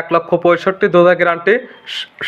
এক লক্ষ পঁয়ষট্টি দুধের গ্যারান্টি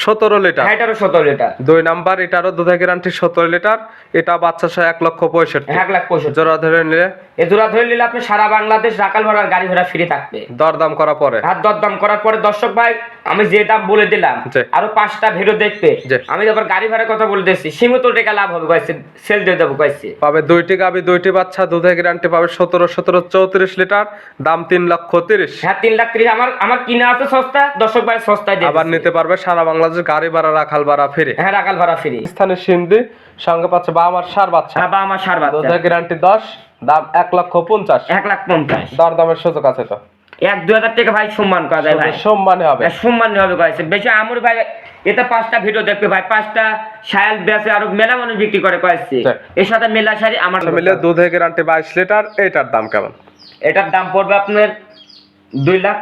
সতেরো লিটার। হ্যাঁ এটারও সতেরো লিটার। দুই নাম্বার এটারও দুধের গ্যারান্টি সতেরো লিটার। এটা বাচ্চা সহ এক লক্ষ পঁয়ষট্টি। এক লাখ পঁয়ষট্টি। জোড়া ধরে নিলে এ জোড়া ধরে নিলে আপনি সারা বাংলাদেশ রাকাল ভাড়ার গাড়ি ভাড়া ফ্রি থাকবে। দরদাম করা পরে। দরদাম করার পরে দর্শক ভাই আমি যে দাম বলে দিলাম আরও পাঁচটা ভিডিও দেখবে। আমি আবার গাড়ি ভাড়ার কথা বলে দিচ্ছি সীমিত টাকা লাভ হবে কয়েছে। সেল দিয়ে দেবো কয়েছে। পাবে দুইটি গাবি দুইটি বাচ্চা দুধের গ্যারান্টি পাবে সতেরো সতেরো চৌত্রিশ লিটার। দাম তিন লক্ষ তিরিশ। হ্যাঁ তিন লাখ তিরিশ। আমার আমার কিনা আছে সস্তা। দর্শক ভাই সস্তায় দিয়ে আবার নিতে পারবে সারা বাংলাদেশ গাড়ি ভাড়া রাখাল ভাড়া ফিরে। হ্যাঁ রাকাল ভাড়া ফ্রি। স্থানীয় সিন্ধি সঙ্গে পাচ্ছে বা আমার সার বাচ্চা। হ্যাঁ বা আমার সার বাচ্চা। দুধের গ্যারান্টি দশ দাম এক লক্ষ পঞ্চাশ। এক লাখ পঞ্চাশ। দর দামের সুযোগ আছে তো? এক দু হাজার টাকা ভাই সম্মান করা যায় ভাই। সম্মানে হবে। হ্যাঁ, সম্মান হবে কয়েছে। বেশি আমর ভাই এটা পাঁচটা ভিডিও দেখবে ভাই। পাঁচটা শায়াল বেচে আরও মেলা মানুষ বিক্রি করে কয়েছে। এর সাথে মেলা শাড়ি আমার সব মিলিয়ে দুধের গ্যারান্টি বাইশ লিটার এটার দাম কেমন? এটার দাম পড়বে আপনার দুই লাখ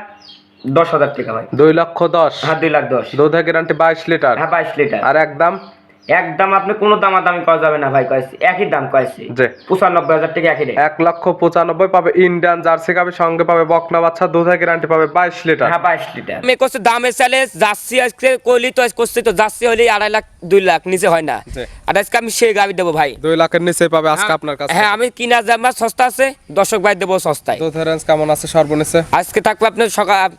দশ হাজার টাকা ভাই। দুই লক্ষ দশ। হ্যাঁ দুই লাখ দশ। দুধের গ্যারান্টি বাইশ লিটার। হ্যাঁ বাইশ লিটার। আর একদম একদম আপনি কোনো দামাদামি করা যাবে না ভাই কয়েছে। একই দাম কয়েছে। পঁচানব্বই হাজার টাকা একই এক লক্ষ পঁচানব্বই পাবে ইন্ডিয়ান জার্সি গাবি সঙ্গে পাবে বকনা বাচ্চা দুধের গ্যারান্টি পাবে বাইশ লিটার হ্যাঁ বাইশ লিটার আমি করছি দামে চালে যাচ্ছি আজকে কইলি তো করছি তো যাচ্ছি হলে আড়াই লাখ দুই লাখ নিচে হয় না। আর আজকে আমি সেই গাবি দেবো ভাই। দুই লাখের নিচে পাবে আজকে আপনার কাছে। হ্যাঁ আমি কিনা জামা সস্তা আছে দর্শক ভাই দেবো সস্তায়। দুধের রেঞ্জ কেমন আছে সর্বনিচে? আজকে থাকবে আপনার সকাল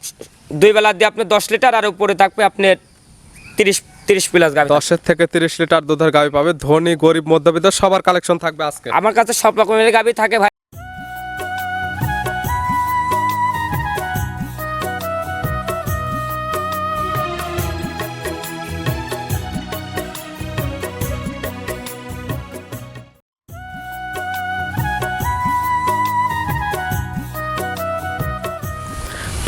দুই বেলা দিয়ে আপনার দশ লিটার আর উপরে থাকবে আপনার তিরিশ তিরিশ প্লাস গাবি দশের থেকে তিরিশ লিটার দুধের গাবি পাবে। ধনী গরিব মধ্যবিত্ত সবার কালেকশন থাকবে আজকে। আমার কাছে সব রকমের গাবি থাকে ভাই।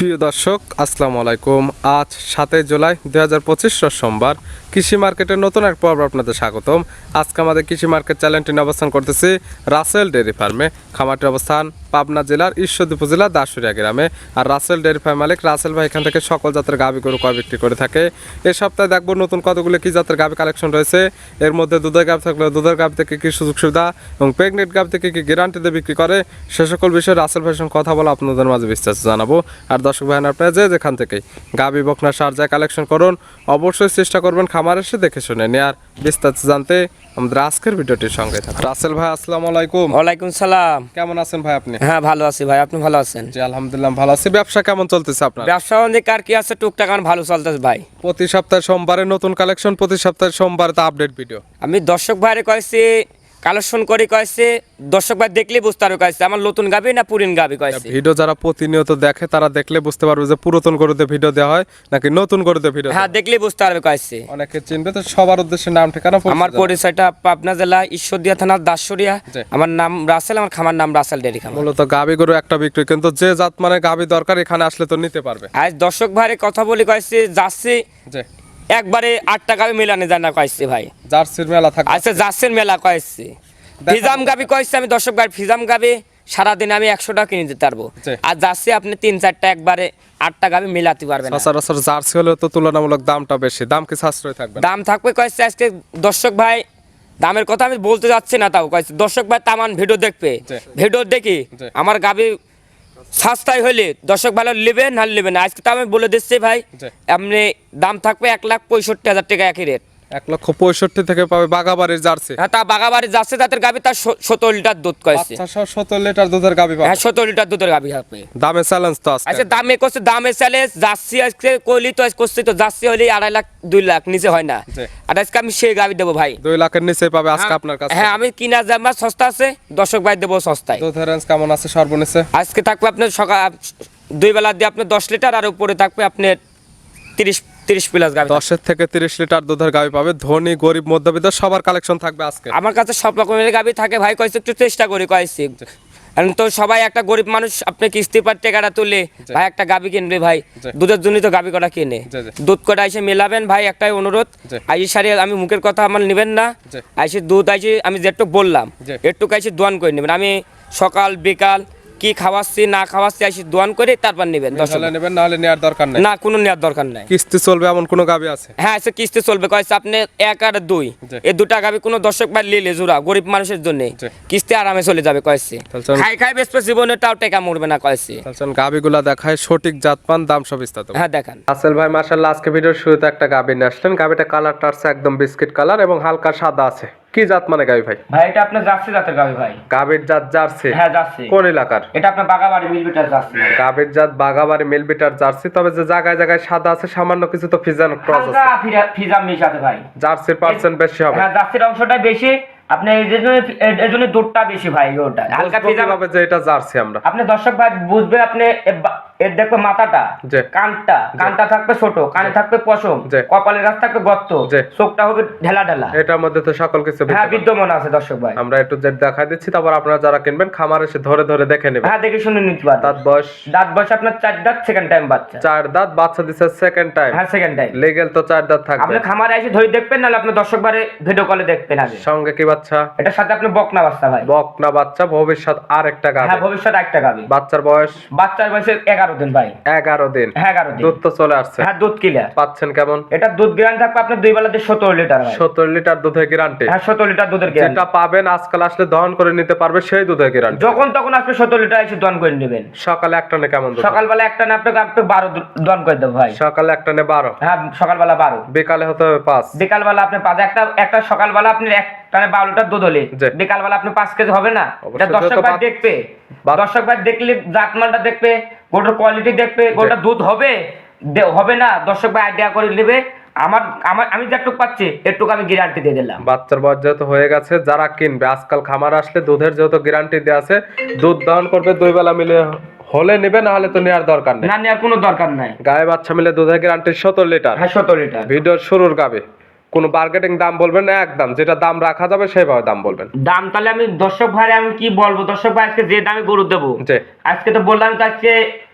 প্রিয় দর্শক, আসসালামু আলাইকুম। আজ সাতই জুলাই দুই হাজার পঁচিশ সোমবার। কৃষি মার্কেটের নতুন এক পর্ব আপনাদের স্বাগতম। আজকে আমাদের কৃষি মার্কেট চ্যানেলটি অবস্থান করতেছি রাসেল ডেয়ারি ফার্মে। খামারটির অবস্থান পাবনা জেলার ঈশ্বরদী উপজেলা দাসুরিয়া গ্রামে। আর রাসেল ডেয়ারি ফার্ম মালিক রাসেল ভাই এখান থেকে সকল জাতের গাভি গরু কয় বিক্রি করে থাকে। এ সপ্তাহে দেখব নতুন কতগুলো কি জাতের গাভি কালেকশন রয়েছে। এর মধ্যে দুধের গাভি থাকলে দুধের গাভি থেকে কি সুযোগ সুবিধা এবং প্রেগনেন্ট গাভি থেকে কি গ্যারান্টিতে বিক্রি করে, সে সকল বিষয়ে রাসেল ভাইয়ের সঙ্গে কথা বলে আপনাদের মাঝে বিস্তারিত জানাব। আর দর্শক ভাই আপনারা যে যেখান থেকেই গাভি বকনা সার যায় কালেকশন করুন অবশ্যই চেষ্টা করবেন খামার এসে দেখে শুনে নিয়ে আর বিস্তারিত জানতে আমাদের আজকের ভিডিওটির সঙ্গে থাকুন। রাসেল ভাই আসসালামু আলাইকুম। ওয়ালাইকুম সালাম। কেমন আছেন ভাই আপনি? হ্যাঁ ভালো আছি ভাই আপনি ভালো আছেন? জি আলহামদুলিল্লাহ ভালো আছি। ব্যবসা কেমন চলতেছে আপনার? ব্যবসা বাণিজ্য কার কি আছে টুকটাক আমার ভালো চলতেছে ভাই। প্রতি সপ্তাহে সোমবারে নতুন কালেকশন প্রতি সপ্তাহে সোমবারে তো আপডেট ভিডিও আমি দর্শক ভাইরে কয়েছি কালেকশন করে কয়েছে দর্শক ভাই দেখলে বুঝতে পারবে কয়েছে আমার নতুন গাবি না পুরিন গাবি কয়েছে? ভিডিও যারা প্রতিনিয়ত দেখে তারা দেখলে বুঝতে পারবে যে পুরাতন গরুতে ভিডিও দেওয়া হয় নাকি নতুন গরুতে ভিডিও হ্যাঁ দেখলে বুঝতে পারবে কয়েছে। অনেকে চিনবে তো সবার উদ্দেশ্যে নাম ঠিকানা আমার পরিচয়টা পাবনা জেলা ঈশ্বরদিয়া থানার দাসরিয়া। আমার নাম রাসেল আমার খামার নাম রাসেল ডেরি খামার। মূলত গাবি গরু একটা বিক্রি কিন্তু যে জাত মানে গাবি দরকার এখানে আসলে তো নিতে পারবে। আজ দর্শক ভাইরে কথা বলি কয়েছে যাচ্ছে একবারে আট টাকা মেলানে যায় না কয়েছে ভাই। জার্সির মেলা থাকবে। আচ্ছা যাচ্ছেন মেলা কয়েছে। ফিজাম গাবি কয়েছে আমি দর্শক ভাই ফিজাম গাবি সারাদিন আমি একশো টাকা কিনে দিতে পারব। আর যাচ্ছে আপনি তিন চারটা একবারে আটটা গাবি মেলাতে পারবেন। সচরাচর জার্সি হলেও তো তুলনামূলক দামটা বেশি। দাম কি সাশ্রয় থাকবে? দাম থাকবে কয়েছে আজকে। দর্শক ভাই দামের কথা আমি বলতে যাচ্ছি না তাও। কয়েছে দর্শক ভাই তামান ভিডিও দেখবে। ভিডিও দেখি। আমার গাবি সস্তায় হলে দর্শক ভালো নেবেন আর নেবেন আজকে তো আমি বলে দিচ্ছি ভাই। আপনি দাম থাকবে এক লাখ পঁয়ষট্টি হাজার টাকা একই রেট এক লক্ষ পঁয়ষট্টি থেকে পাবে বাগাবাড়ির জার্সি। হ্যাঁ তা বাগাবাড়ি যাচ্ছে তাদের গাবি তার সতেরো লিটার দুধ কয়েছে বাচ্চা লিটার দুধের গাবি হ্যাঁ সতেরো লিটার দুধের গাবি থাকবে দামে চ্যালেঞ্জ তো আজকে। আচ্ছা দামে করছে দামে চালে যাচ্ছি আজকে কইলি তো করছি তো যাচ্ছি হলে আড়াই লাখ দুই লাখ নিচে হয় না। আর আজকে আমি সেই গাবি দেবো ভাই। দুই লাখের নিচে পাবে আজকে আপনার কাছে। হ্যাঁ আমি কিনা জামা সস্তা আছে দর্শক ভাই দেবো সস্তায়। দুধের রেঞ্জ কেমন আছে সর্বনিচে? আজকে থাকবে আপনার সকাল দুই বেলা দিয়ে আপনার দশ লিটার আর উপরে থাকবে আপনার তিরিশ তিরিশ প্লাস গাবি দশের থেকে তিরিশ লিটার দুধের গাবি পাবে। ধনী গরিব মধ্যবিত্ত সবার কালেকশন থাকবে আজকে। আমার কাছে সব রকমের গাবি থাকে। ভাই কয়েছে একটু চেষ্টা করি কয়েছি কারণ তো সবাই একটা গরিব মানুষ আপনি কিস্তি পার টাকাটা তুলে ভাই একটা গাবি কিনবে ভাই। দুধের জন্য তো গাবি কটা কিনে। দুধ কটা এসে মেলাবেন ভাই একটাই অনুরোধ। আইসি সারি আমি মুখের কথা আমার নেবেন না। আইসি দুধ আইসি আমি যেটুক বললাম। একটু আইসি দোয়ান করে নেবেন। আমি সকাল বিকাল কি খাওয়াচ্ছি না খাওয়াচ্ছি আসি দোয়ান করে তারপর নেবেন হলে নেবেন নাহলে নেওয়ার দরকার নেই। না কোনো নেওয়ার দরকার নাই। কিস্তি চলবে এমন কোনো গাবি আছে? হ্যাঁ সে কিস্তি চলবে কয়েছে আপনি এক আর দুই। এই দুটা গাবি কোনো দর্শক ভাই লিলে জোড়া গরিব মানুষের জন্য। কিস্তি আরামে চলে যাবে কয়েছে। খাই খাই বেসপে জীবনে তাও টেকা মরবে না কয়েছে গাবিগুলা দেখায় সঠিক জাতমান দাম সব বিস্তারিত হ্যাঁ দেখান। আসেল ভাই মার্শাল্লাহ আজকে ভিডিওর শুরুতে একটা গাবি নিয়ে আসলেন। গাবিটা কালারটা আছে একদম বিস্কিট কালার এবং হালকা সাদা আছে। কি জাত মানে গাবি ভাই? ভাই এটা আপনার জার্সি জাতের গাবি ভাই। গাবির জাত জার্সি? হ্যাঁ জার্সি। কোন এলাকার? এটা আপনার বাগাবাড়ি মিলবিটার জার্সি। গাবির জাত বাগাবাড়ি মিলবিটার জার্সি তবে যে জায়গায় জায়গায় সাদা আছে সামান্য কিছু তো ফিজান ক্রস আছে। ফিজান মিশাতে ভাই। জার্সির পার্সেন্ট বেশি হবে। হ্যাঁ জার্সির অংশটা বেশি আপনি এই জন্য এর জন্য দুধটা বেশি ভাই ওটা। হালকা যে এটা জার্সি আমরা। আপনি দর্শক ভাই বুঝবে আপনি এর দেখবে মাথাটা কানটা কানটা থাকবে ছোট কানে থাকবে পশম কপালের গাছ থাকবে গর্ত চোখটা হবে ঢেলা ঢেলা। এটার মধ্যে তো সকল কিছু হ্যাঁ বিদ্যমান। আছে দর্শক ভাই। আমরা একটু দেখাই দিচ্ছি তারপর আপনারা যারা কিনবেন খামার এসে ধরে ধরে দেখে নেবেন। হ্যাঁ দেখে শুনে নিতে পারবেন। দাঁত বয়স দাঁত বয়স আপনার চার দাঁত সেকেন্ড টাইম বাচ্চা। চার দাঁত বাচ্চা দিচ্ছে সেকেন্ড টাইম হ্যাঁ সেকেন্ড টাইম লিগেল তো চার দাঁত থাকবে। আপনি খামারে এসে ধরে দেখবেন নাহলে আপনি দর্শক বারে ভিডিও কলে দেখবেন আগে। সঙ্গে কি বাচ্চা। এটার সাথে আপনি বকনা বাচ্চা ভাই। বকনা বাচ্চা ভবিষ্যৎ আর একটা হ্যাঁ ভবিষ্যৎ একটা গাবি। বাচ্চার বয়স? বাচ্চার বয়সে এগারো দিন ভাই। এগারো দিন। হ্যাঁ এগারো দিন। দুধ তো চলে আসছে। হ্যাঁ দুধ ক্লিয়ার পাচ্ছেন কেমন? এটা দুধ গ্রান থাকবে আপনার দুই বেলাতে সতেরো লিটার ভাই। সত্তর লিটার দুধের গ্যারান্টি হ্যাঁ সতেরো লিটার দুধের গ্রান যেটা পাবেন আজকাল আসলে দহন করে নিতে পারবে সেই দুধের গ্যারান্টি যখন তখন আপনি সতেরো লিটার এসে দন করে নেবেন। সকালে একটা নে কেমন সকালবেলা একটা না আপনাকে আপনি বারো দু- দন করে দেবো ভাই। সকালে একটা নে বারো? হ্যাঁ সকালবেলা বারো। বিকালে হতে হবে পাঁচ। বিকালবেলা আপনি পাঁচ একটা একটা সকালবেলা আপনি এক টানে বারো লিটার দুধ হলে। বিকালবেলা আপনি পাঁচ কেজি হবে না? এটা দর্শক ভাই দেখবে। বাদ- দর্শক ভাই দেখলে জাতমানটা দেখবে গোটার কোয়ালিটি দেখবে গোটা দুধ হবে হবে না? দর্শক ভাই আইডিয়া করে নেবে। আমার আমার আমি যেটুক পাচ্ছি এটুকু আমি গ্যারান্টি দিয়ে দিলাম। বাচ্চার বয়স যেহেতু হয়ে গেছে যারা কিনবে আজকাল খামার আসলে দুধের যেহেতু গ্যারান্টি দেওয়া আছে দুধ দহন করবে দুই বেলা মিলে হলে নেবে না হলে তো নেওয়ার দরকার নেই। না নেওয়ার কোনো দরকার নাই। গায়ে বাচ্চা মিলে দুধের গ্যারান্টি সত্তর লিটার। হ্যাঁ সতেরো লিটার। ভিডিওর শুরুর গাবে। কোনো বার্গেটিং দাম বলবেন না একদম। যেটা দাম রাখা যাবে সেইভাবে দাম বলবেন। দাম তাহলে আমি দর্শক ভাই আমি কি বলব? দর্শক ভাই আজকে যে দামে গরু দেবো? যে আজকে তো বললাম তো আজকে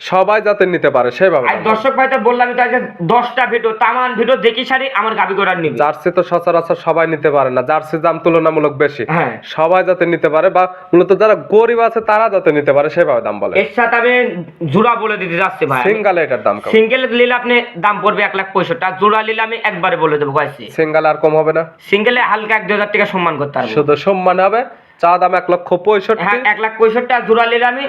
সবাই যাতে নিতে পারে সেভাবে দাম বলবেন। দর্শক ভাই তো বললাম তো আজকে দশটা ভিডিও তামান ভিডিও দেখি সারি আমার গাবি করার নিবি। জার্সি তো সচরাচর সবাই নিতে পারে না জার্সির দাম তুলনামূলক বেশি। হ্যাঁ। সবাই যাতে নিতে পারে বা মূলত যারা গরিব আছে তারা যাতে নিতে পারে সেভাবে দাম বলে এর সাথে আমি জোড়া বলে দিতে যাচ্ছি ভাই। সিঙ্গালে এটার দাম কেমন সিঙ্গেল নিলে আপনি দাম পড়বে এক লাখ পঁয়ষট্টি আর জোড়া নিলে আমি একবারে বলে দেবো কয়েছি সিঙ্গাল আর কম হবে না। সিঙ্গেলে হালকা এক হাজার টাকা সম্মান করতে পারব। শুধু সম্মান হবে চা দাম এক লক্ষ পঁয়ষট্টি। হ্যাঁ এক লাখ পঁয়ষট্টি আর জোড়া নিলে আমি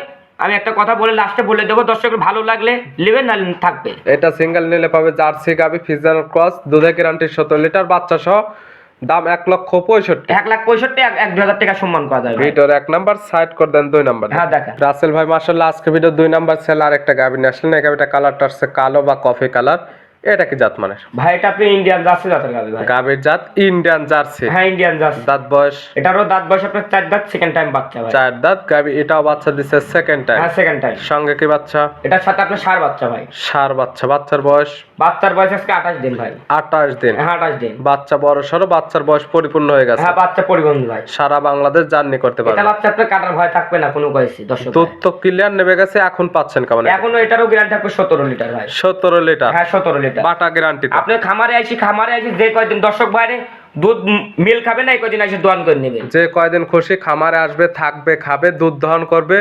আমি একটা কথা বলে লাস্টে বলে দেবো দর্শকের ভালো লাগলে নেবেন না থাকবে। এটা সিঙ্গেল নিলে পাবে জার্সি গাবি ফিজার ক্রস দুধের গ্যারান্টি সত্তর লিটার বাচ্চা সহ দাম এক লক্ষ পঁয়ষট্টি। এক লাখ পঁয়ষট্টি এক দু হাজার টাকা সম্মান করা যাবে। ভিডিওর এক নাম্বার সাইড করে দেন দুই নাম্বার হ্যাঁ দেখেন রাসেল ভাই মার্শাল্লাহ আজকে ভিডিও দুই নাম্বার সেল আর একটা গাবি নিয়ে আসলেন। এই গাবিটা কালারটা আসছে কালো বা কফি কালার এটা কি জাত মানে ভাই এটা আপনি ইন্ডিয়ান জার্সি জাতের গাবি ভাই। গাবির জাত ইন্ডিয়ান জার্সি। হ্যাঁ ইন্ডিয়ান জার্সি। দাঁত বয়স? এটারও দাঁত বয়স আপনার চার দাঁত সেকেন্ড টাইম বাচ্চা ভাই। চার দাঁত গাবি এটাও বাচ্চা দিচ্ছে সেকেন্ড টাইম হ্যাঁ সেকেন্ড টাইম সঙ্গে কি বাচ্চা? এটার সাথে আপনার সার বাচ্চা ভাই। সার বাচ্চা। বাচ্চার বয়স? বাচ্চার বয়স আজকে আঠাশ দিন ভাই। আঠাশ দিন। হ্যাঁ আঠাশ দিন। বাচ্চা বড় সড়ো বাচ্চার বয়স পরিপূর্ণ হয়ে গেছে। হ্যাঁ বাচ্চা পরিবহন ভাই। সারা বাংলাদেশ জার্নি করতে এটা বাচ্চা আপনার কাটার ভয় থাকবে না কোনো কয়েছি দর্শক দুধ তো ক্লিয়ার নেমে গেছে এখন পাচ্ছেন কেমন? এখনও এটারও গ্যারান্টি থাকবে সতেরো লিটার ভাই। সতেরো লিটার। হ্যাঁ সতেরো লিটার। বাটা গ্যারান্টি আপনি খামারে আইসি খামারে আইসি যে কয়দিন দর্শক বাইরে দুধ মিল খাবে না এসে করে নেবেন যে কয়দিন খুশি খামারে আসবে থাকবে খাবে দুধ দহন করবে।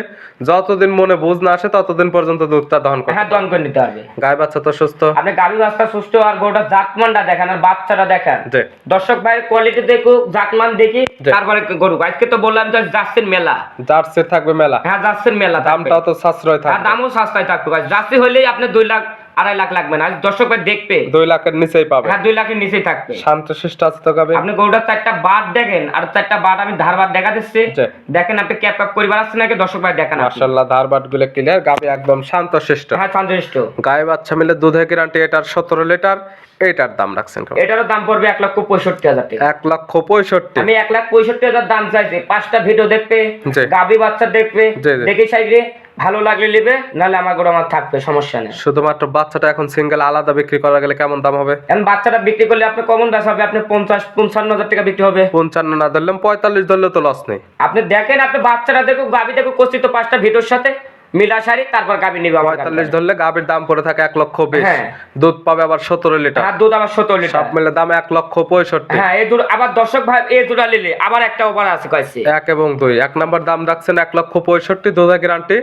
যতদিন মনে বুঝ না আসে ততদিন পর্যন্ত দুধটা দহন করবে হ্যাঁ দোয়ান করে নিতে পারবে গায়ে বাচ্চা তো সুস্থ। আপনি গাভী বাচ্চা সুস্থ আর গোটা জাতমানটা দেখেন আর বাচ্চাটা দেখেন। দর্শক ভাইয়ের কোয়ালিটি দেখুক জাতমান দেখি তারপরে গরু আজকে তো বললাম যে যাচ্ছেন মেলা। জার্সি থাকবে মেলা। হ্যাঁ যাচ্ছেন মেলা দামটাও তো সাশ্রয় আর থাকবে। দামও সস্তায় থাকবে। ভাই জার্সি হলেই আপনি দুই লাখ আড়াই লাখ লাগবে না দর্শক ভাই দেখবে। দুই লাখের নিচেই পাবে। হ্যাঁ দুই লাখের নিচেই থাকবে। শান্ত শিষ্ট আছে তো গাবে আপনি গরুটার চারটা বাদ দেখেন আর চারটা বাদ আমি ধারবাদ দেখা দিচ্ছি। দেখেন আপনি ক্যাপ ক্যাপ পরিবার আসছে নাকি? দর্শক ভাই দেখেন আপনি। মার্শাল্লাহ ধারবাটগুলো ক্লিয়ার গাবে একদম শান্ত শিষ্ট হ্যাঁ সন্তুষ্ট গায়ে বাচ্চা মিলে দুধের গ্যারান্টি এটার সতেরো লিটার এটার দাম রাখছেন কেমন? এটারও দাম পড়বে এক লক্ষ পঁয়ষট্টি হাজার টাকা। এক লক্ষ পঁয়ষট্টি। আমি এক লাখ পঁয়ষট্টি হাজার দাম চাইছি পাঁচটা ভিডিও দেখবে। গাবি বাচ্চা দেখবে। দেখে চাইবে ভালো লাগলে নেবে নাহলে আমার গরু আমার থাকবে সমস্যা নেই। শুধুমাত্র বাচ্চাটা এখন সিঙ্গেল আলাদা বিক্রি করা গেলে কেমন দাম হবে? এখন বাচ্চাটা বিক্রি করলে আপনি কমন দাস হবে আপনি পঞ্চাশ পঞ্চান্ন হাজার টাকা বিক্রি হবে। পঞ্চান্ন না ধরলাম পঁয়তাল্লিশ ধরলে তো লস নেই। আপনি দেখেন আপনি বাচ্চাটা দেখুক গাবি দেখুক কষ্টিত পাঁচটা ভিডিওর সাথে। মিলা সারি তারপর গাবি নিবে পঁয়তাল্লিশ ধরলে দাম পড়ে থাকে এক লক্ষ বিশ। হ্যাঁ। দুধ পাবে আবার সতেরো লিটার। হ্যাঁ দুধ আবার সত্তর সব মিলে দাম এক লক্ষ পঁয়ষট্টি। হ্যাঁ এই আবার দর্শক ভাই এই দুটা নিলে আবার একটা ওভার আছে কয়েছে এক এবং দুই। এক নাম্বার দাম রাখছেন এক লক্ষ পঁয়ষট্টি দুধের গ্যারান্টি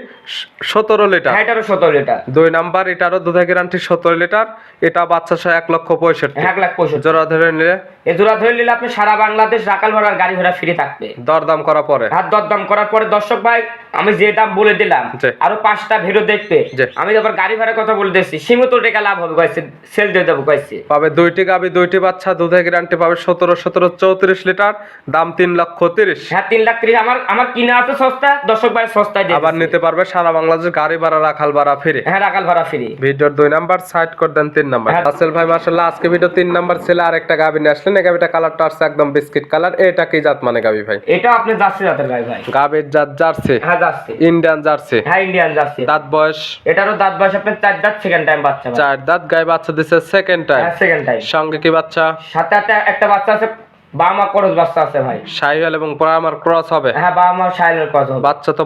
সতেরো লিটার। হ্যাঁ এটারও সত্তর লিটার। দুই নাম্বার এটারও দুধের গ্যারান্টি সতেরো লিটার। এটা বাচ্চা সহ এক লক্ষ পঁয়ষট্টি। এক লাখ পঁয়ষট্টি। জোড়া ধরে নিলে এই দুটা ধরে নিলে আপনি সারা বাংলাদেশ রাকাল ভাড়ার গাড়ি ভাড়া ফ্রি থাকবে। দরদাম করা পরে। হাত দরদাম করার পরে দর্শক ভাই আমি যে দাম বলে দিলাম। আরও পাঁচটা ভিডিও দেখবে জি। আমি আবার গাড়ি ভাড়ার কথা বলে দিচ্ছি সীমিত টাকা লাভ হবে কয়েছে সেল দিয়ে দেবো কয়েছে পাবে দুইটি গাবি দুইটি বাচ্চা দুধের গ্যারান্টি পাবে সতেরো সতেরো চৌত্রিশ লিটার দাম তিন লক্ষ তিরিশ হ্যাঁ তিন লাখ তিরিশ আমার আমার কিনা আছে সস্তা দর্শক ভাই সস্তায় আবার নিতে পারবে সারা বাংলাদেশ গাড়ি ভাড়া রাখাল ভাড়া ফিরে হ্যাঁ রাকাল ভাড়া ফ্রি ভিডিওর দুই নাম্বার সাইড করে দেন তিন নাম্বার। হ্যাঁ। আসল ভাই মাসাল্লাহ আজকে ভিডিও তিন নাম্বার ছেলে আরেকটা গাবি নিয়ে আসলেন। এই গাবিটা কালারটা আসছে একদম বিস্কিট কালার এটা কি জাত মানে গাবি ভাই? এটা আপনি যাচ্ছে জাতের গাই ভাই। গাবির জাত জার্সি। হ্যাঁ যাচ্ছে ইন্ডিয়ান জার্সি। হ্যাঁ ইন্ডিয়ান দাঁত বয়স? এটারও দাঁত বয়স আপনার চার দাঁত সেকেন্ড টাইম বাচ্চা চার দাঁত গায়ে বাচ্চা দিছে সেকেন্ড টাইম সেকেন্ড টাইম সঙ্গে কি বাচ্চা? সাথে একটা একটা বাচ্চা আছে বাবা বাচ্চা আছে ভাই। সাইওয়াল এবং আমার ক্রস হবে? হ্যাঁ বাবা মা সাইলের কথা হবে। বাচ্চা তো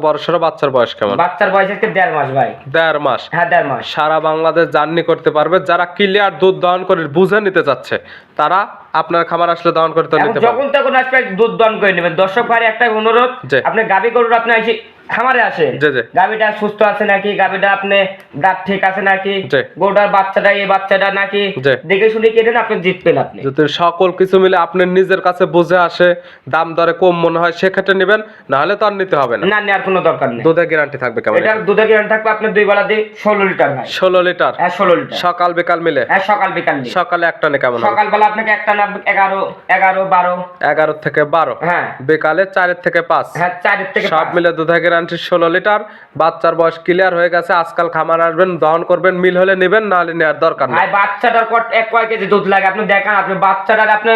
বাচ্চার বয়স কেমন? বাচ্চার বয়স আজকে দেড় মাস ভাই। দেড় মাস। হ্যাঁ দেড় মাস। সারা বাংলাদেশ জার্নি করতে পারবে। যারা ক্লিয়ার দুধ দহন করে বুঝে নিতে চাচ্ছে তারা আপনার খামার আসলে দহন করতে এখন নিতে যখন তখন আসবে দুধ দান করে নেবেন। দর্শক ভাই একটা অনুরোধ আপনি গাবি গরুর আপনি এসে খামারে জি। গাবিটা সুস্থ আছে নাকি? গাবিটা আপনি দাঁত ঠিক আছে নাকি? জি। গরুটার বাচ্চাটা এই বাচ্চাটা নাকি? দেখে শুনে কেটেন আপনি জিতবেন আপনি? যদি সকল কিছু মিলে আপনার নিজের কাছে বুঝে আসে দাম দরে কম মনে হয় সেক্ষেত্রে নেবেন নাহলে তো আর নিতে হবে না। না নেওয়ার কোনো দরকার নেই। দুধের গ্যারান্টি থাকবে কেমন এটা? দুধের গ্যারান্টি থাকবে আপনি দুই বেলা দিয়ে ষোলো লিটার ষোলো লিটার? হ্যাঁ ষোলো লিটার। সকাল বিকাল মিলে? হ্যাঁ সকাল বিকাল। সকালে একটা নে কেমন সকালবেলা আপনাকে একটা না এগারো এগারো বারো। এগারো থেকে বারো। হ্যাঁ। বিকালে চারের থেকে পাঁচ। হ্যাঁ চারের থেকে সব। মিলে গ্যারান্টি ষোলো লিটার। বাচ্চার বয়স ক্লিয়ার হয়ে গেছে আজকাল খামার আসবেন দহন করবেন মিল হলে নেবেন নাহলে নেওয়ার দরকার নেই। বাচ্চাটার এক কয় কেজি দুধ লাগে? আপনি দেখেন আপনি বাচ্চাটার আপনি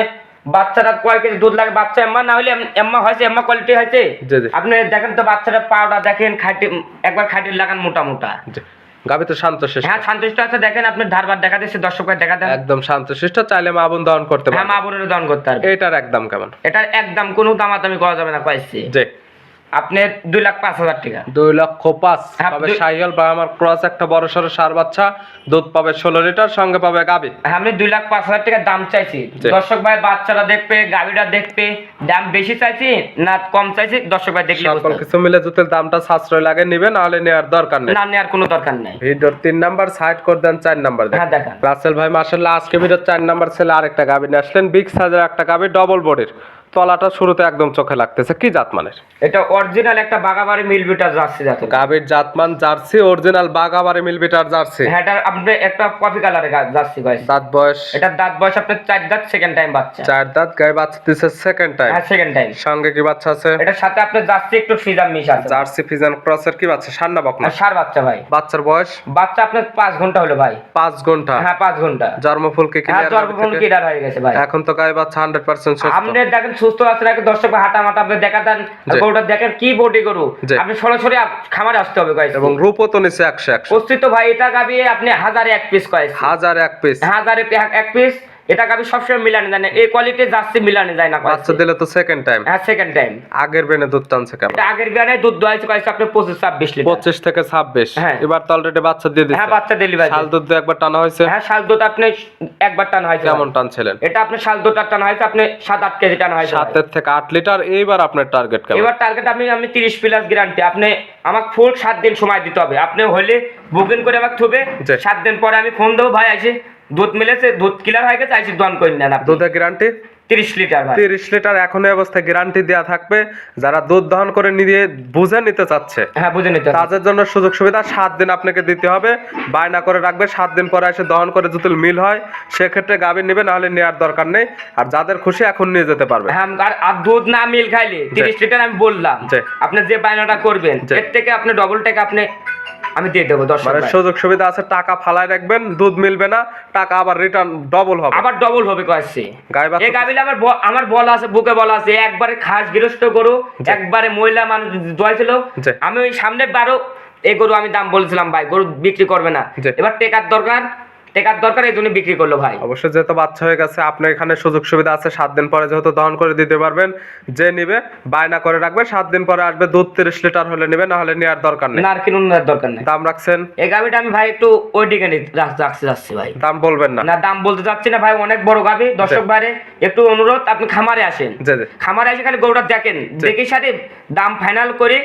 বাচ্চাটার কয় কেজি দুধ লাগে? বাচ্চা এম্মা না হলে এম্মা হয়েছে এম্মা কোয়ালিটি হয়েছে। আপনি দেখেন তো বাচ্চাটার পাউডার দেখেন খাটি একবার খাটি লাগান মোটা মোটা গাভী তো শান্ত শিষ্ট। হ্যাঁ সন্তুষ্ট আছে দেখেন আপনি ধারবার দেখা দিচ্ছে দর্শক দেখা দেন। একদম শান্ত শিষ্ট চাইলে মা বোন দহন করতে হ্যাঁ পারবে। মা বোনের দহন করতে পারবে। এটার একদম কেমন? এটার একদম কোনো দামাদামি করা যাবে না পাইছি জি। আপনি দুই লাখ পাঁচ হাজার টাকা। দুই লক্ষ পাঁচ। হ্যাঁ, সাইহল বা আমার ক্রস একটা বড় সড়ো সার বাচ্চা দুধ পাবে ষোলো লিটার সঙ্গে পাবে গাবি। হ্যাঁ, আমি দুই লাখ পাঁচ হাজার টাকা দাম চাইছি। দর্শক ভাই বাচ্চারা দেখবে গাড়িটা দেখবে দাম বেশি চাইছি না কম চাইছি দর্শক ভাই দেখলে সকল কিছু মিলে যদি দামটা সাশ্রয় লাগে নিবে নাহলে নেওয়ার দরকার নেই। না নেওয়ার কোনো দরকার নাই। ভিডিওর তিন নাম্বার সাইড করে দেন চার নাম্বার হ্যাঁ দেখান। রাসেল ভাই মার্শাল্লাহ আজকে ভিডিওর চার নাম্বার ছেলে আরেকটা গাবি নিয়ে আসলেন। বিগ সাইজের একটা গাবি ডবল বডির তলাটা শুরুতে একদম চোখে লাগতেছে। কি জাত মানের? এটা অরিজিনাল একটা বাগাবাড়ি মিল বিটার যাচ্ছে যাতে গাবির জাতমান জার্সি অরিজিনাল বাগাবাড়ি মিলবিটার জার্সি। হ্যাঁ এটা আপনি একটা কফি কালারে যাচ্ছি গাছ দাঁত বয়স? এটা দাঁত বয়স আপনার চার দাঁত সেকেন্ড টাইম বাচ্চা। চার দাঁত গায়ে বাচ্চা দিচ্ছে সেকেন্ড টাইম হ্যাঁ সেকেন্ড টাইম সঙ্গে কি বাচ্চা আছে? এটার সাথে আপনার যাচ্ছে একটু ফ্রিজার মিশ আছে। জার্সি ফিজান ক্রসের কি বাচ্চা? সান্না বকনা? আর সার বাচ্চা ভাই। বাচ্চার বয়স? বাচ্চা আপনার পাঁচ ঘণ্টা হলো ভাই। পাঁচ ঘণ্টা? হ্যাঁ পাঁচ ঘণ্টা। জন্মফুল কি হ্যাঁ clear জন্মগ্রহণ গাভী হয়ে গেছে ভাই। এখন তো গায়ে বাচ্চা হান্ড্রেড পার্সেন্ট সুস্থ। আপনি দেখেন সুস্থ আছে নাকি দর্শক হাঁটা মাটা আপনি দেখা দেন। গরুটা দেখেন কি বডি গরু। আপনি সরাসরি খামারে আসতে হবে গাইস এবং রূপও তো নিচে একশো একশো। অস্তিত্ব ভাই এটা গাবি আপনি হাজারে এক পিস কয়েস হাজার এক পিস হাজারে এক পিস এটা গাবি সবসময় মিলানে যায় না। এই কোয়ালিটি যাচ্ছে মিলানে যায় না বাচ্চা দিলে তো সেকেন্ড টাইম হ্যাঁ সেকেন্ড টাইম আগের বেনে দুধ টানছে কেমন এটা আগের বিয়ানে দুধ দোয়াইছে কয়েছে আপনি পঁচিশ ছাব্বিশ লিটার। পঁচিশ থেকে ছাব্বিশ। হ্যাঁ। এবার তো অলরেডি বাচ্চা দিয়ে হ্যাঁ দিচ্ছে বাচ্চা ডেলিভারি শাল দুধ একবার টানা হয়েছে। হ্যাঁ শাল দুধ আপনি একবার টানা হয়েছে। কেমন টানছিলেন? এটা আপনি শাল দুধ টানা হয়েছে আপনি সাত আট কেজি টানা হয়েছে। ভাই। সাতের থেকে আট লিটার এইবার আপনার টার্গেট কেমন? এবার টার্গেট আমি আমি তিরিশ প্লাস গ্যারান্টি আপনি আমাকে ফুল সাত দিন সময় দিতে হবে। আপনি হলে বুকিং করে আমাকে থুবে। জি। সাত দিন পরে আমি ফোন দেবো ভাই আসে। দুধ মিলেছে দুধ ক্লিয়ার হয়ে গেছে আইসি দন করে নেন আপনি। দুধের গ্যারান্টি তিরিশ লিটার ভাই। তিরিশ লিটার এখন এই অবস্থায় গ্যারান্টি দেওয়া থাকবে যারা দুধ দহন করে নিয়ে বুঝে নিতে চাচ্ছে। হ্যাঁ বুঝে নিতে। তাদের জন্য সুযোগ সুবিধা সাত দিন আপনাকে দিতে হবে বায়না করে রাখবে সাত দিন পরে এসে দহন করে যদি মিল হয় সেক্ষেত্রে গাভী নেবে নাহলে নেওয়ার দরকার নেই আর যাদের খুশি এখন নিয়ে যেতে পারবে। হ্যাঁ আর- দুধ না মিল খাইলে তিরিশ লিটার আমি বললাম। আপনি যে বায়নাটা করবেন এর থেকে আপনি ডবল টাকা আপনি আমি দিয়ে দেবো দশ মানে সুযোগ সুবিধা আছে টাকা ফালায় রাখবেন দুধ মিলবে না টাকা আবার রিটার্ন ডবল হবে। আবার ডবল হবে কয়েছি গায়ে এই গাবিলে আমার আমার বলা আছে বুকে বলা আছে একবারে খাস গৃহস্থ গরু একবারে মহিলা মানুষ দোয়াইছিল ছিল। আমি ওই সামনে বারো এই গরু আমি দাম বলেছিলাম ভাই গরু বিক্রি করবে না। এবার টেকার দরকার টেকার দরকার এই জন্য বিক্রি করল ভাই। অবশ্যই যেহেতু বাচ্চা হয়ে গেছে আপনার এখানে সুযোগ সুবিধা আছে সাত দিন পরে যেহেতু দহন করে দিতে পারবেন যে নিবে বায়না করে রাখবে সাত দিন পরে আসবে দুধ তিরিশ লিটার হলে নিবে না হলে নেওয়ার দরকার নেই। আর কিনুন দরকার নেই। দাম রাখছেন? এই গাভিটা আমি ভাই একটু ওই দিকে রাখতে যাচ্ছি ভাই। দাম বলবেন না। না দাম বলতে যাচ্ছি না ভাই অনেক বড় গাভি। দর্শক বাইরে একটু অনুরোধ আপনি খামারে আসেন। খামারে এসে খালি গরুটা দেখেন। দেখে সাথে দাম ফাইনাল করে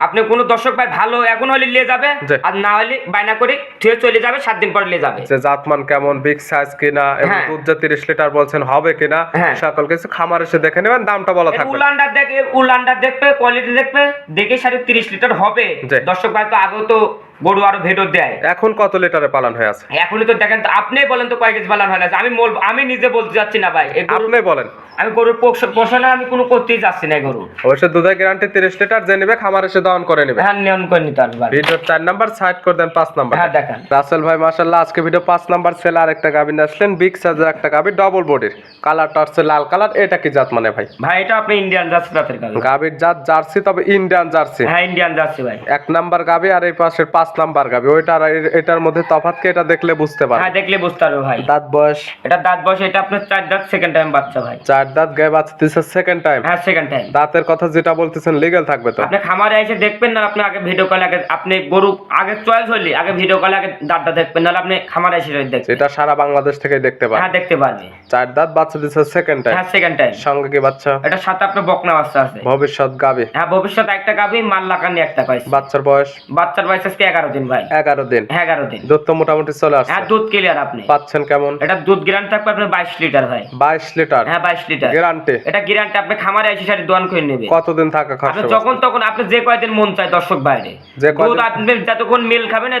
আপনি কোন দর্শক ভাই ভালো এখন হলে নিয়ে যাবে আর না হলে বায়না করে থুয়ে চলে যাবে সাত দিন পরে নিয়ে যাবে যে জাতমান কেমন বিগ সাইজ কিনা এবং হ্যাঁ। দুধ যে তিরিশ লিটার বলছেন হবে কিনা হ্যাঁ। সকল কিছু খামার এসে দেখে নেবেন দামটা বলা থাকবে উলান্ডার দেখে উলান্ডার দেখবে কোয়ালিটি দেখবে দেখে সাড়ে তিরিশ লিটার হবে। দর্শক ভাই তো আগে তো গরু আরও ভেতর দেয়। এখন কত লিটারে পালন হয়ে আছে? এখনই তো দেখেন আপনি বলেন তো কয় কেজি পালান হয়ে আছে। আমি আমি নিজে বলতে যাচ্ছি না ভাই আপনি বলেন। আমি গরুর পোষণে আমি কোনো করতেই যাচ্ছি না গরু। অবশ্যই দুধের গ্যারান্টি তিরিশ লিটার যে নিবে খামার এসে করে নেবে। হ্যাঁ নিয়ন করে নিতে পারবে। ভিডিও চার নাম্বার সাইড করে দেন পাঁচ নাম্বার। হ্যাঁ দেখান। রাসেল ভাই মাশাল্লাহ আজকে ভিডিও পাঁচ নাম্বার ছেলে আর একটা গাভি আসলেন বিগ সাইজের একটা গাভি ডবল বডির কালারটা হচ্ছে লাল কালার এটা কি জাত মানে ভাই? ভাই এটা আপনি ইন্ডিয়ান জার্সি জাতের গাভি। গাভির জাত জার্সি তবে ইন্ডিয়ান জার্সি। হ্যাঁ ইন্ডিয়ান জার্সি ভাই। এক নাম্বার গাভি আর এই পাশের পাঁচ গাভি ওইটা আর এটার মধ্যে তফাৎ কি এটা দেখলে বুঝতে পারবে হ্যাঁ দেখলে বুঝতে পারবে ভাই। দাঁত বয়স? এটা দাঁত বয়স এটা আপনার চার দাঁত সেকেন্ড টাইম বাচ্চা ভাই। চার দাঁত গায়ে বাচ্চা দিচ্ছে সেকেন্ড টাইম হ্যাঁ সেকেন্ড টাইম দাঁতের কথা যেটা বলতেছেন লিগেল থাকবে তো? আপনি খামারে এসে দেখবেন না আপনি আগে ভিডিও কলে আগে আপনি গরু আগে চয়েস হইলে আগে ভিডিও কলে আগে দাঁতটা দেখবেন নাহলে আপনি খামারে এসে দেখবেন। এটা সারা বাংলাদেশ থেকে দেখতে পান। হ্যাঁ দেখতে পারবে। চার দাঁত বাচ্চা দিচ্ছে সেকেন্ড টাইম হ্যাঁ সেকেন্ড টাইম সঙ্গে কি বাচ্চা? এটা সাথে আপনার বকনা বাচ্চা আছে। ভবিষ্যৎ গাবে। হ্যাঁ ভবিষ্যৎ একটা গাবি মাল লাগানি একটা পাইছে। বাচ্চার বয়স? বাচ্চার বয়স আজকে এগারো দিন ভাই। এগারো দিন। এগারো দিন। দুধ তো মোটামুটি চলে আসছে। হ্যাঁ দুধ ক্লিয়ার আপনি। পাচ্ছেন কেমন? এটা দুধ থাকবে আপনার বাইশ লিটার ভাই। বাইশ লিটার? হ্যাঁ বাইশ লিটার। গ্যারান্টি এটা গ্যারান্টি আপনি খামারে এসে দোয়ান করে নেবে। কতদিন থাকা আপনি যখন তখন আপনি যে কয়দিন মন চায় দর্শক বাইরে। যে দুধ আপনি যতক্ষণ মিল খাবেন এ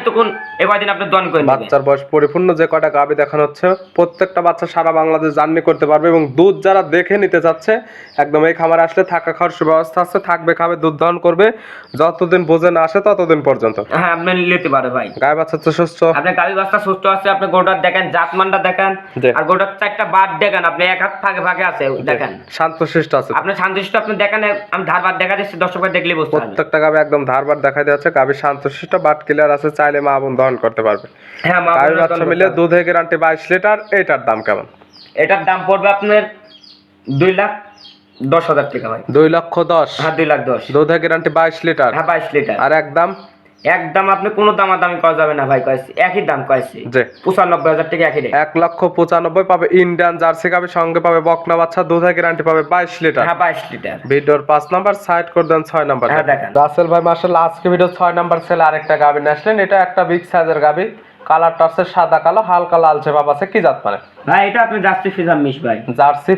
কয়দিন আপনি দোয়ান করে নেবেন বাচ্চার বয়স পরিপূর্ণ যে কটা গাভি দেখানো হচ্ছে প্রত্যেকটা বাচ্চা সারা বাংলাদেশ জার্নি করতে পারবে এবং দুধ যারা দেখে নিতে চাচ্ছে একদম এই খামারে আসলে থাকা খাওয়ার সুব্যবস্থা আছে থাকবে খাবে দুধ দহন করবে যতদিন বোঝে না আসে ততদিন পর্যন্ত। হ্যাঁ আপনি নিতে পারে ভাই। গায়ে বাচ্চা তো সুস্থ। আপনি গাড়ি বাস্তা সুস্থ আছে আপনি গোটার দেখেন জাতমানটা দেখেন আর গোটার চারটা বাদ দেখেন আপনি এক হাত ফাঁকে ফাঁকে আছে দেখেন। শান্ত শিষ্ট আছে আপনি শান্তিষ্ট আপনি দেখেন আমি ধারবার দেখা দিচ্ছি দর্শক দেখলে বুঝতে পারবে প্রত্যেকটা গাভি একদম ধারবার দেখা যাচ্ছে গাভি শান্ত শিষ্ট বাট ক্লিয়ার আছে চাইলে মা বোন দহন করতে পারবে। হ্যাঁ মা বোনের বাচ্চা মিলে দুধে গ্যারান্টি বাইশ লিটার এটার দাম কেমন? এটার দাম পড়বে আপনার দুই লাখ দশ হাজার টাকা ভাই। দুই লক্ষ দশ। হ্যাঁ দুই লাখ দশ। দুধে গ্যারান্টি বাইশ লিটার। হ্যাঁ বাইশ লিটার। আর একদম একদম আপনি কোনো দামাদামি করা যাবে না ভাই কয়েছি একই দাম কয়েছি। পঁচানব্বই হাজার টাকা একই এক লক্ষ পঁচানব্বই পাবে ইন্ডিয়ান জার্সি গাভি সঙ্গে পাবে বকনা বাচ্চা দুধে গ্যারান্টি পাবে বাইশ লিটার হ্যাঁ বাইশ লিটার ভিডিওর পাঁচ নাম্বার সাইড করে দেন ছয় নাম্বার হ্যাঁ, দেখান। রাসেল ভাই মার্শাল আজকে ভিডিও ছয় নাম্বার ছেলে আরেকটা গাভি নিয়ে আসলেন। এটা একটা বিগ সাইজের গাভি কালারটা হচ্ছে সাদা কালো হালকা লালচে ভাব আছে কি জাত মানে? ভাই এটা আপনি জার্সি ফিজাম মিস ভাই। Jersey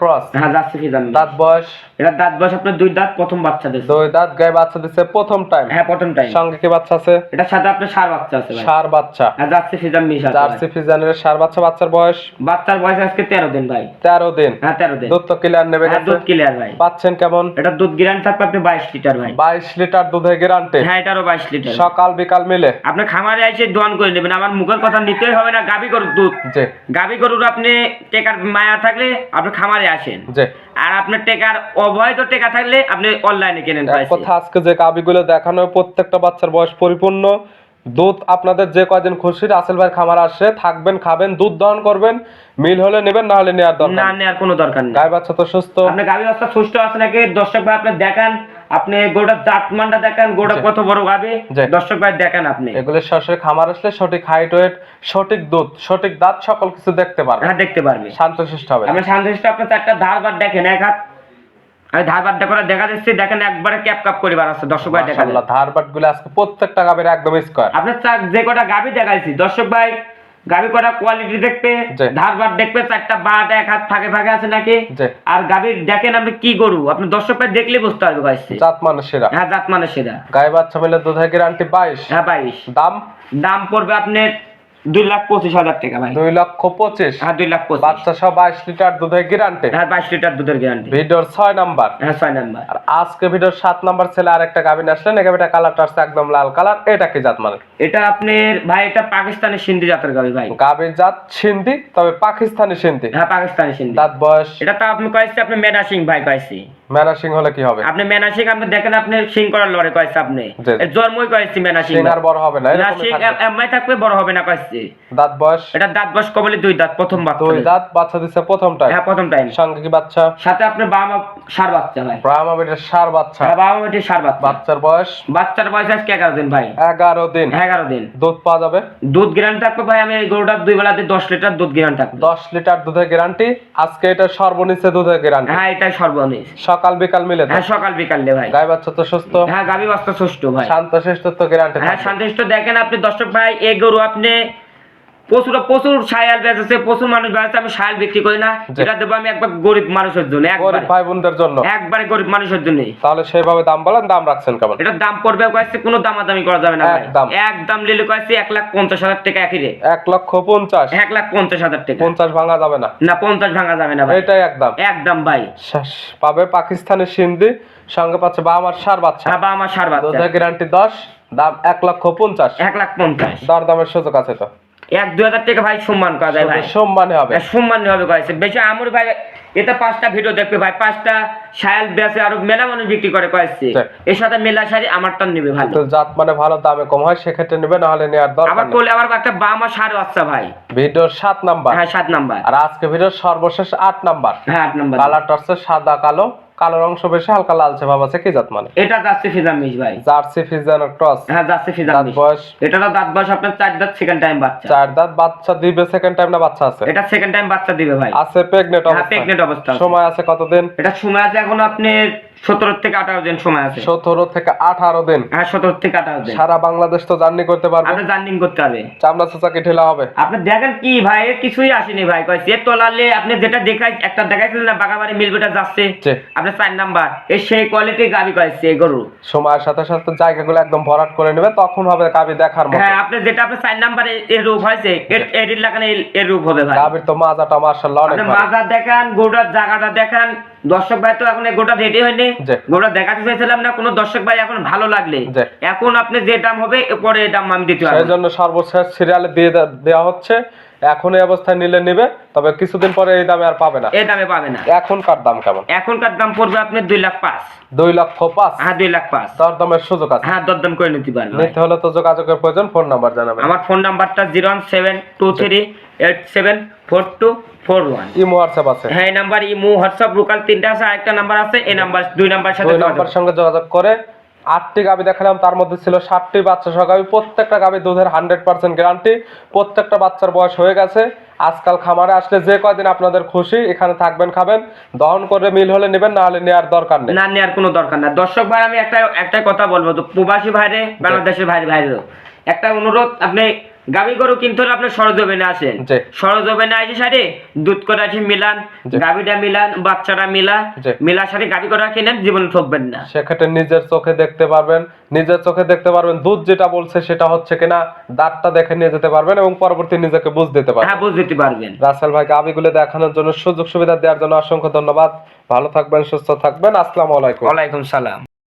cross. হ্যাঁ জার্সি ফিজাম দাঁত বয়স? এটা দাঁত বয়স আপনার দুই দাঁত প্রথম বাচ্চা দুই দাঁত গায়ে বাচ্চা প্রথম টাইম হ্যাঁ প্রথম টাইম সঙ্গে কি বাচ্চা আছে? এটার সাথে আপনার সার বাচ্চা আছে ভাই। সার বাচ্চা। হ্যাঁ জার্সি ফিজাম মিস আছে জার্সি। সার বাচ্চা বাচ্চার বয়স? বাচ্চার বয়স আজকে তেরো দিন ভাই। তেরো দিন। হ্যাঁ তেরো দিন। দুধ তো ক্লিয়ার নেবে হ্যাঁ দুধ ক্লিয়ার ভাই। পাচ্ছেন কেমন? এটা দুধ গ্রান্ট থাকবে আপনি বাইশ লিটার ভাই। বাইশ লিটার দুধে গ্যারান্টি হ্যাঁ এটারও বাইশ লিটার। সকাল বিকাল মিলে। আপনি খামারে এসে দোয়ান করে নেবেন। আমার মুখের কথা নিতেই হবে না গাবি গরুর দুধ। জি। গাবি গরুর আপনি টেকার মায়া থাকলে আপনি খামারে আসেন। আর আপনার টেকার অবৈধ টেকা থাকলে আপনি অনলাইনে কেনেন কথা আজকে যে গাবিগুলো দেখানো প্রত্যেকটা বাচ্চার বয়স পরিপূর্ণ দুধ আপনাদের যে কয়দিন খুশি রাসেল ভাই খামার আসে থাকবেন খাবেন দুধ দহন করবেন মিল হলে নেবেন না হলে নেওয়ার দরকার না নেওয়ার কোনো দরকার নেই। গাই বাচ্চা তো সুস্থ। আপনি গাবি অবস্থা সুস্থ আছে নাকি? দর্শক ভাই আপনি দেখান। আপনি গোটা জাতমানটা দেখান গোটা কত বড় জি। দর্শক ভাই দেখান আপনি। এগুলো সরাসরি খামার আসলে সঠিক হাইট ওয়েট সঠিক দুধ সঠিক দাঁত সকল কিছু দেখতে পারবে হ্যাঁ দেখতে পারবে শান্তশিষ্ট হবে। আপনি শান্তিষ্ট আপনি চারটা ধারবার দেখেন এক হাত। আমি ধারবার করে দেখা দিচ্ছি দেখেন একবারে ক্যাপ কাপ করে বাড়াচ্ছে দর্শক ভাই দেখা ধারবাটগুলো আজকে প্রত্যেকটা গাবের একদম স্কোয়ার আপনার যে কটা গাবি দেখাইছি দর্শক ভাই গাবি কটা কোয়ালিটি দেখবে ধার বার দেখবে চারটা বাট এক হাত ফাঁকে ফাঁকে আছে নাকি? আর গাভীর দেখেন আপনি কি গরু? আপনি দর্শক ভাই দেখলে বুঝতে পারবে গাইছি জাত মানুষেরা হ্যাঁ জাত মানুষেরা গায়ে বাচ্চা মিলে দুধের গ্যারান্টি বাইশ। হ্যাঁ বাইশ। দাম? দাম পড়বে আপনার দুই লাখ পঁচিশ হাজার টাকা ভাই। দুই লক্ষ পঁচিশ? হ্যাঁ দুই লাখ পঁচিশ। বাচ্চা সহ বাইশ লিটার দুধের গ্যারান্টি হ্যাঁ বাইশ লিটার দুধের গ্যারান্টি ভিডিওর ছয় নাম্বার? হ্যাঁ ছয় নাম্বার। আর আজকে ভিডিওর সাত নাম্বার ছেলে আরেকটা গাভিন আসলেন গাভিটা কালারটা আসছে একদম লাল কালার এটা কি জাত মানে এটা আপনার ভাই এটা পাকিস্তানের সিন্ধি জাতের গাবি ভাই। গাভির জাত সিন্ধি তবে পাকিস্তানি সিন্ধি। হ্যাঁ পাকিস্তানি সিন্ধি। দাঁত বয়স? এটা তো আপনি কয়েছি আপনি মেনা সিং ভাই কয়েছি। মেনা সিং হলে কি হবে? আপনি মেনা সিং আপনি দেখেন আপনি সিং করার লড়ে কয়েছে আপনি। জন্মই কয়েছি মেনা সিং আর বড় হবে না না সিং। এমআই থাকবে বড় হবে না কয়েছি। দাঁত বয়স? এটা দাঁত বয়স কবলে দুই দাঁত প্রথম দুই দাঁত বাচ্চা প্রথমটাই হ্যাঁ প্রথম টাইম সঙ্গে কি বাচ্চা? সাথে আপনার বাবা সার বাচ্চা ভাই। ব্রাহ্মা বেটের সার বাচ্চা। হ্যাঁ বাবা মা সার বাচ্চা। বাচ্চার বয়স? বাচ্চার বয়স আজকে এগারো দিন ভাই। এগারো দিন। এগারো দিন। দুধ পাওয়া যাবে? দুধ গ্রান থাকবে ভাই আমি এই গরুটার দুই বেলাতে দশ লিটার দুধ গ্রান থাকবে। দশ লিটার দুধের গ্যারান্টি। আজকে এটা সর্বনিচে দুধের গ্যারান্টি। হ্যাঁ এটাই সর্বনিম্ন সকাল বিকাল মিলে হ্যাঁ সকাল বিকাল ভাই। গাই বাচ্চা তো সুস্থ। হ্যাঁ গাভী বাস্তা ষষ্ঠ ভাই। শান্ত শিষ্ট তো গ্যারান্টি হ্যাঁ শান্তিষ্ট দেখেন আপনি দর্শক ভাই এই গরু আপনি প্রচুর প্রচুর প্রচুর মানুষ বেচেছে আমি বিক্রি করি না। এটা দেবো আমি একবার গরিব মানুষের জন্য একবারে। ভাই বোনদের জন্য। একবারে গরিব মানুষের জন্য তাহলে সেইভাবে দাম বলেন দাম রাখছেন কেমন এটার দাম পড়বে কয়েছে কোনো দামাদামি করা যাবে না একদম। একদম নিলে কয়েছে এক লাখ পঞ্চাশ হাজার টাকা একই রে এক লক্ষ পঞ্চাশ। এক লাখ পঞ্চাশ হাজার টাকা। পঞ্চাশ ভাঙা যাবে না। না পঞ্চাশ ভাঙা যাবে না ভাই। এটাই একদম। একদম ভাই। পাবে পাকিস্তানের সিন্ধি সঙ্গে পাচ্ছে বা আমার সার বাচ্চা। হ্যাঁ আমার সার বাচ্চা। গ্যারান্টি দশ দাম এক লক্ষ পঞ্চাশ। এক লাখ পঞ্চাশ। দর দামের সুযোগ আছে তো। এক দু হাজার টাকা ভাই সম্মান করা যায় ভাই। সম্মানে হবে। সম্মান হবে কয়েছে বেশি আমর ভাই এটা পাঁচটা ভিডিও দেখবে ভাই। পাঁচটা বেচে আরও মেলা মানুষ বিক্রি করে কয়েছে এর সাথে মেলা শাড়ি আমারটা নেবে ভালো। জাত মানে ভালো দামে কম হয় সেক্ষেত্রে নেবে নাহলে নেওয়ার দরকার আবার। করলে আবার একটা বামা বাচ্চা ভাই। ভিডিওর সাত নাম্বার। হ্যাঁ সাত নাম্বার। আর আজকে ভিডিওর সর্বশেষ আট নাম্বার। হ্যাঁ আট নাম্বার। কালারটা হচ্ছে সাদা কালো। কালোর অংশ বেশি হালকা লালচে ভাব আছে কি জাত মানে? এটা জার্সি ফিজান মিশ ভাই। Jersey Friesian cross. হ্যাঁ জার্সি ফিজান দাঁত বয়স? এটা তো দাঁত বয়স আপনার চার দাঁত সেকেন্ড টাইম বাচ্চা। চার দাঁত বাচ্চা দিবে সেকেন্ড টাইম না বাচ্চা আছে? এটা সেকেন্ড টাইম বাচ্চা দিবে ভাই। আছে প্রেগনেট হ্যাঁ অবস্থা। প্রেগনেট অবস্থা সময় আছে কতদিন? এটা সময় আছে এখন আপনি সতেরো থেকে আঠারো দিন সময় আছে। সতেরো থেকে আঠারো দিন। হ্যাঁ সতেরো থেকে আঠারো দিন। সারা বাংলাদেশ তো জার্নি করতে পারবে। আপনি জার্নিং করতে হবে। চামড়া চাচাকে ঠেলা হবে। আপনি দেখেন কি ভাই কিছুই আসেনি ভাই। কয় সে তোলালে আপনি যেটা দেখাই একটা দেখাইছিলেন না বাগাবাড়ি মিলবেটা যাচ্ছে। আপনি চার নাম্বার। এই সেই কোয়ালিটি গাবি কয়েছে এই গরু। সময়ের সাথে সাথে জায়গাগুলো একদম ভরাট করে নেবে তখন হবে কাবি দেখার মতো। হ্যাঁ আপনি যেটা আপনি চার নাম্বারে এর রূপ হয়েছে এর- এর লাগানে এর- রূপ হবে ভাই। কাবির তো মাজাটা মার্শাল্লাহ অনেক। বাজার দেখান গোটার জায়গাটা দেখান দর্শক ভাই তো এখন গোটা রেডি হয়নি। গোটা দেখাতে চাইছিলাম না কোনো দর্শক ভাই এখন ভালো লাগলে। এখন আপনি যে দাম হবে পরে দাম আমি দিতে সেই পারব। জন্য সর্বশেষ সিরিয়ালে দিয়ে দেওয়া হচ্ছে। এখন এই অবস্থায় নিলে নিবে তবে কিছুদিন পরে এই দামে আর পাবে না। এই দামে পাবে না। এখনকার দাম কেমন? এখনকার দাম পড়বে আপনি দুই লাখ পাঁচ। দুই লক্ষ পাঁচ? হ্যাঁ দুই লাখ পাঁচ। দর দামের সুযোগ আছে। হ্যাঁ দরদাম করে নিতে পারবে নিতে হলে তো যোগাযোগের প্রয়োজন ফোন নাম্বার জানাবেন। আমার ফোন নাম্বারটা zero one seven two three eight seven four two four one. Imo WhatsApp আছে। হ্যাঁ এই নাম্বার ইমো হোয়াটসঅ্যাপ লোকাল তিনটা আছে আরেকটা নাম্বার আছে এই নাম্বার দুই নাম্বার সাথে দুই নাম্বার সঙ্গে যোগাযোগ করে আটটি গাবি দেখালাম তার মধ্যে ছিল ষাটটি বাচ্চা সহ গাবি প্রত্যেকটা গাবি দুধের হান্ড্রেড পার্সেন্ট গ্যারান্টি প্রত্যেকটা বাচ্চার বয়স হয়ে গেছে। আজকাল খামারে আসলে যে কয়দিন আপনাদের খুশি এখানে থাকবেন খাবেন দহন করে মিল হলে নেবেন না হলে নেওয়ার দরকার নেই। না নেওয়ার কোনো দরকার না। দর্শক ভাই আমি একটা একটা কথা বলব তো প্রবাসী ভাইরে বাংলাদেশের ভাই ভাইরেরও একটা অনুরোধ আপনি গাবি গরু কিনতে হলে আপনি সরজমিনে আসেন। সরজমিনে আসে সারে দুধ করাটি মিলান জি। গাবিটা মিলান বাচ্চাটা মিলা। মিলা সাথে গাবি করা কিনেন জীবনে ঠকবেন না। সেক্ষেত্রে নিজের চোখে দেখতে পারবেন নিজের চোখে দেখতে পারবেন দুধ যেটা বলছে সেটা হচ্ছে কিনা দাঁতটা দেখে নিয়ে যেতে পারবেন এবং পরবর্তী নিজেকে বুঝ দিতে পারবেন। হ্যাঁ বুঝ দিতে পারবেন। রাসেল ভাই গাবিগুলো দেখানোর জন্য সুযোগ সুবিধা দেওয়ার জন্য অসংখ্য ধন্যবাদ। ভালো থাকবেন সুস্থ থাকবেন। আসসালামু আলাইকুম। ওয়ালাইকুম সালাম।